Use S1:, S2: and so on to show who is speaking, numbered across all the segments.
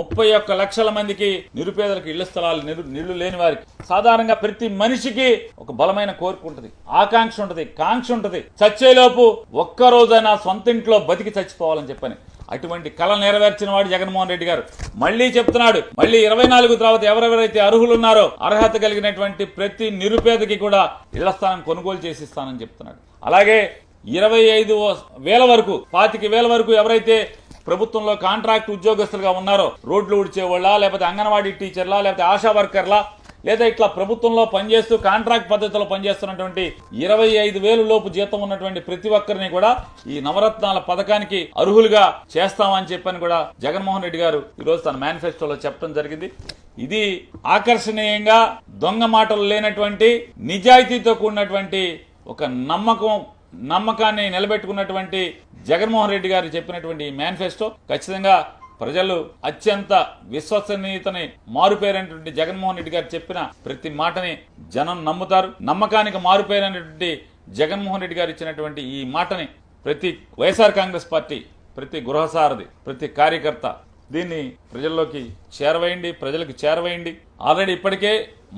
S1: ముప్పై ఒక్క లక్షల మందికి నిరుపేదలకు ఇళ్ళ స్థలాలు నిరు లేని వారికి. సాధారణంగా ప్రతి మనిషికి ఒక బలమైన కోరిక ఉంటుంది. ఆకాంక్ష ఉంటుంది కాంక్ష ఉంటుంది. చచ్చేలోపు ఒక్క రోజైనా సొంత ఇంట్లో బతికి చచ్చిపోవాలని చెప్పని అటువంటి కళ నెరవేర్చిన వాడు జగన్మోహన్ రెడ్డి గారు. మళ్ళీ చెప్తున్నాడు మళ్ళీ ఇరవై నాలుగు తర్వాత ఎవరెవరైతే అర్హులున్నారో అర్హత కలిగినటువంటి ప్రతి నిరుపేదకి కూడా ఇళ్ళ స్థానం కొనుగోలు చేసి ఇస్తానని చెప్తున్నాడు. అలాగే ఇరవై ఐదు వేల వరకు పాతిక వేల వరకు ఎవరైతే ప్రభుత్వంలో కాంట్రాక్ట్ ఉద్యోగస్తులుగా ఉన్నారో రోడ్లు ఉడిచేవాళ్ళ లేకపోతే అంగన్వాడీ టీచర్లా లేకపోతే ఆశా వర్కర్లా లేదా ఇట్లా ప్రభుత్వంలో పనిచేస్తూ కాంట్రాక్ట్ పద్ధతిలో పనిచేస్తున్నటువంటి ఇరవై ఐదు వేలు లోపు జీతం ఉన్నటువంటి ప్రతి ఒక్కరిని కూడా ఈ నవరత్నాల పథకానికి అర్హులుగా చేస్తామని చెప్పని కూడా జగన్మోహన్ రెడ్డి గారు ఈరోజు తన మేనిఫెస్టోలో చెప్పడం జరిగింది. ఇది ఆకర్షణీయంగా దొంగ మాటలు లేనటువంటి నిజాయితీతో కూడినటువంటి ఒక నమ్మకం నమ్మకాన్ని నిలబెట్టుకున్నటువంటి జగన్మోహన్ రెడ్డి గారు చెప్పినటువంటి ఈ మేనిఫెస్టో ఖచ్చితంగా ప్రజలు అత్యంత విశ్వసనీయతని మారుపేరైనటువంటి జగన్మోహన్ రెడ్డి గారు చెప్పిన ప్రతి మాటని జనం నమ్ముతారు. నమ్మకానికి మారుపేరైనటువంటి జగన్మోహన్ రెడ్డి గారు ఇచ్చినటువంటి ఈ మాటని ప్రతి వైఎస్ఆర్ కాంగ్రెస్ పార్టీ ప్రతి గృహసారథి ప్రతి కార్యకర్త దీన్ని ప్రజల్లోకి చేరవేయండి ప్రజలకు చేరవేయండి. ఆల్రెడీ ఇప్పటికే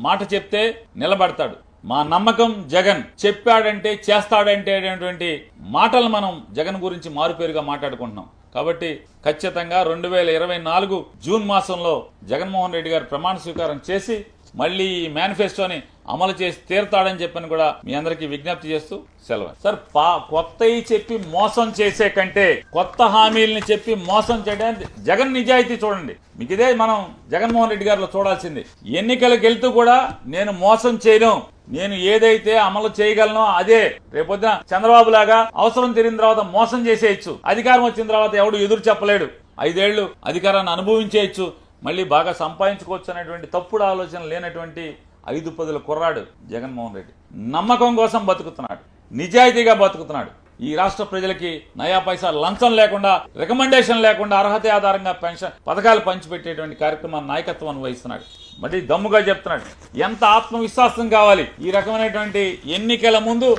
S1: మాట చెప్తే నిలబడతాడు. మా నమ్మకం జగన్ చెప్పాడంటే చేస్తాడంటే అనేటువంటి మాటలు మనం జగన్ గురించి మారుపేరుగా మాట్లాడుకుంటున్నాం. కాబట్టి ఖచ్చితంగా రెండు వేల ఇరవై నాలుగు జూన్ మాసంలో జగన్మోహన్ రెడ్డి గారు ప్రమాణ స్వీకారం చేసి మళ్ళీ ఈ మేనిఫెస్టోని అమలు చేసి తీరుతాడని చెప్పని కూడా మీ అందరికీ విజ్ఞప్తి చేస్తూ సెలవు. సార్ పా కొత్తవి చెప్పి మోసం చేసే కంటే కొత్త హామీల్ని చెప్పి మోసం చేయడానికి జగన్ నిజాయితీ చూడండి. మీకు ఇదే మనం జగన్మోహన్ రెడ్డి గారిలో చూడాల్సింది. ఎన్నికలకు వెళ్తూ కూడా నేను మోసం చేయను. నేను ఏదైతే అమలు చేయగలనో అదే. రేపొద్దున చంద్రబాబు లాగా అవసరం తీరిన తర్వాత మోసం చేసేయచ్చు. అధికారం వచ్చిన తర్వాత ఎవడు ఎదురు చెప్పలేడు. ఐదేళ్ళు అధికారాన్ని అనుభవించేయచ్చు. మళ్ళీ బాగా సంపాదించుకోవచ్చు అనేటువంటి తప్పుడు ఆలోచన లేనటువంటి ఐదు పదుల కుర్రాడు జగన్మోహన్ రెడ్డి. నమ్మకం కోసం బతుకుతున్నాడు. నిజాయితీగా బతుకుతున్నాడు. ఈ రాష్ట్ర ప్రజలకి నయా పైసా లంచం లేకుండా రికమెండేషన్ లేకుండా అర్హత ఆధారంగా పెన్షన్ పథకాలు పంచిపెట్టేటువంటి కార్యక్రమాన్ని నాయకత్వం వహిస్తున్నాడు. మరి దమ్ముగా చెప్తున్నాడు. ఎంత ఆత్మవిశ్వాసం కావాలి? ఈ రకమైనటువంటి ఎన్నికల ముందు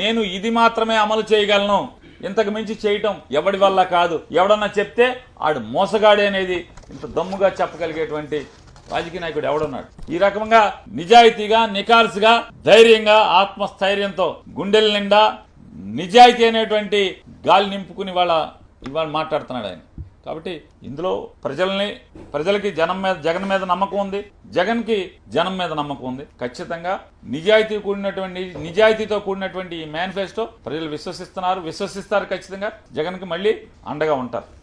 S1: నేను ఇది మాత్రమే అమలు చేయగలను. ఇంతకు మించి చేయటం ఎవడి వల్ల కాదు. ఎవడన్నా చెప్తే ఆడు మోసగాడే అనేది ఇంత దమ్ముగా చెప్పగలిగేటువంటి రాజకీయ నాయకుడు ఎవడున్నాడు? ఈ రకంగా నిజాయితీగా నికాల్సుగా ధైర్యంగా ఆత్మస్థైర్యంతో గుండెల నిండా నిజాయితీ అనేటువంటి గాలి నింపుకుని వాళ్ళ ఇవాళ మాట్లాడుతున్నాడు ఆయన. కాబట్టి ఇందులో ప్రజల్ని ప్రజలకి జనం మీద జగన్ మీద నమ్మకం ఉంది. జగన్కి జనం మీద నమ్మకం ఉంది. ఖచ్చితంగా నిజాయితీ కూడినటువంటి నిజాయితీతో కూడినటువంటి ఈ మేనిఫెస్టో ప్రజలు విశ్వసిస్తున్నారు. విశ్వసిస్తారు ఖచ్చితంగా. జగన్కి మళ్ళీ అండగా ఉంటారు.